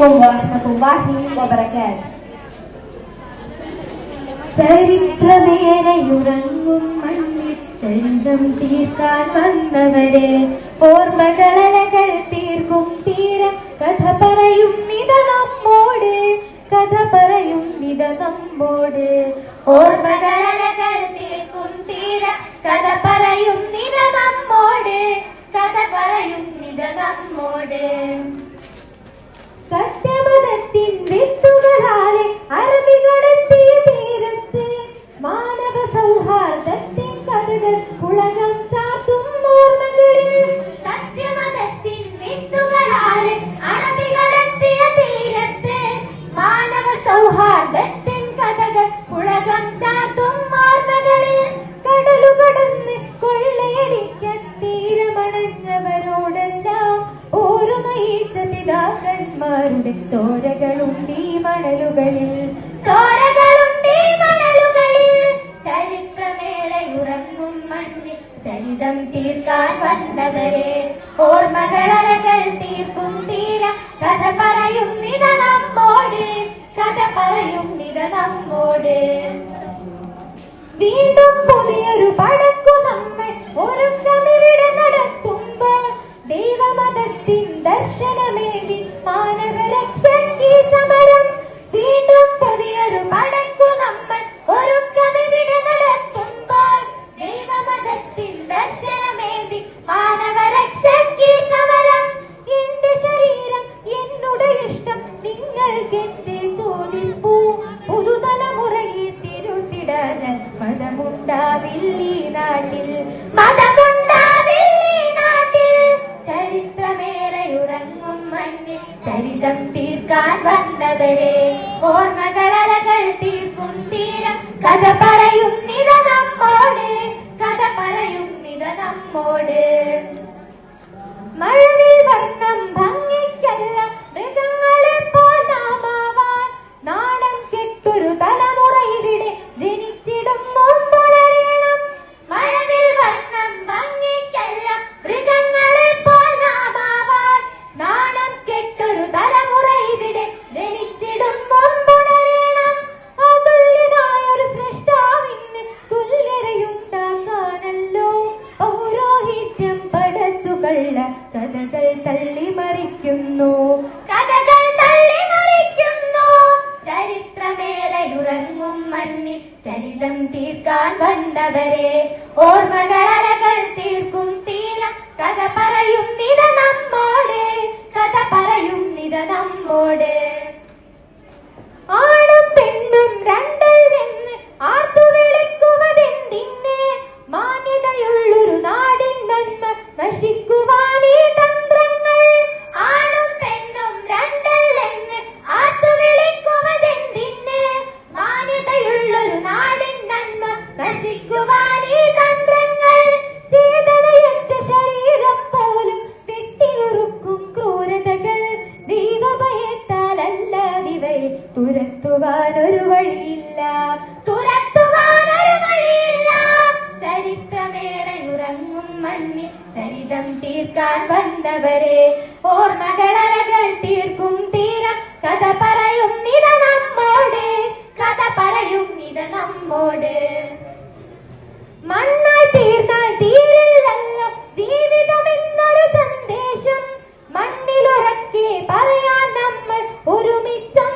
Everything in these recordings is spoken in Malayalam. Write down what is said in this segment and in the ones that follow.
അലൈക്കും വറഹ്മത്തുള്ളാഹി വബറകാതുഹു ചരിത്രമേറെയുറങ്ങും മണ്ണിൽ ചരിതം തീർക്കാൻ വന്നവരെ ഓർമ്മകളലകൾ തീർക്കും തീരം കഥ പറയും നിത നമ്മോട് കഥ പറയും നിത നമ്മോട് ഓർമ്മകളലകൾ തീർക്കും തീരം കഥ പറയും നിത നമ്മോട് കഥ പറയും നിത നമ്മോട് ഉലകം ചാത്തും ഓർമ്മകളിൽ സത്യമതത്തിൻ വിത്തുകളാലെ അറബികളെത്തിയ തീരത്ത് മാനവ സൗഹാർദ്ദത്തിൻ കഥകൾ ഉലകം ചാത്തും ഓർമ്മകളിൽ കടലു കടന്ന് തീരമണഞ്ഞവരോടെല്ലാം പിതാക്കന്മാരുടെ തോരകളുണ്ട് ഈ മണലുകളിൽ. ചോരകളുണ്ട് വീണ്ടും പുതിയൊരു മതമുണ്ടാവില്ലീ നാട്ടിൽ. മതമുണ്ടാവില്ലീ നാട്ടിൽ. ചരിത്രമേറെയുറങ്ങും മണ്ണിൽ. ചരിതം തീർക്കാൻ വന്നവരെ ഓർമ്മകളലകൾ തീർക്കും തീരം. കഥ പറയും നിത നമ്മോട്. കഥ പറയും നിത നമ്മോട്. മഴവിൽ വർണം ഭംഗിക്കല്ല മൃഗങ്ങളെ പോൽ നാമാവാൻ. നാണം കെട്ടൊരു തലമുറ കഥകൾ തള്ളി മറിക്കുന്നു കഥകൾ തള്ളിമറിക്കുന്നു. ചരിത്രമേറെ ഉറങ്ങും മണ്ണിൽ ചരിതം തീർക്കാൻ വന്നവരെ. ഓർമ്മകളകൾ ദൈവഭയത്താലല്ലാതിവയെ തുരത്തുവാനൊരു വഴിയില്ല. തുരത്തുവാനൊരു വഴിയില്ല. ചരിത്രമേറെ ഉറങ്ങും മണ്ണിൽ ചരിതം തീർക്കാൻ വന്നവരെ. ഓർമ്മകളകൾ തീർക്കും തീരം. കഥ പറയും ഇത നമ്മോട്. കഥ പറയും ഇത നമ്മോട്. make time.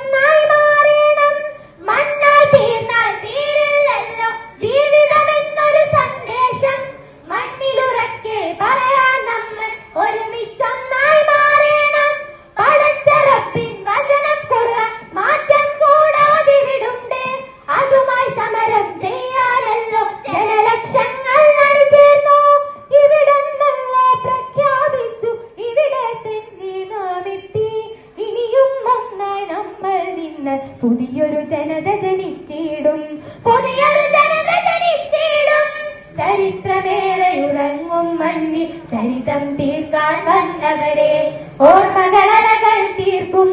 ഉറങ്ങും മണ്ണിൽ ചരിതം തീർക്കാൻ വന്നവരെ. ഓർമ്മകളകൾ തീർക്കും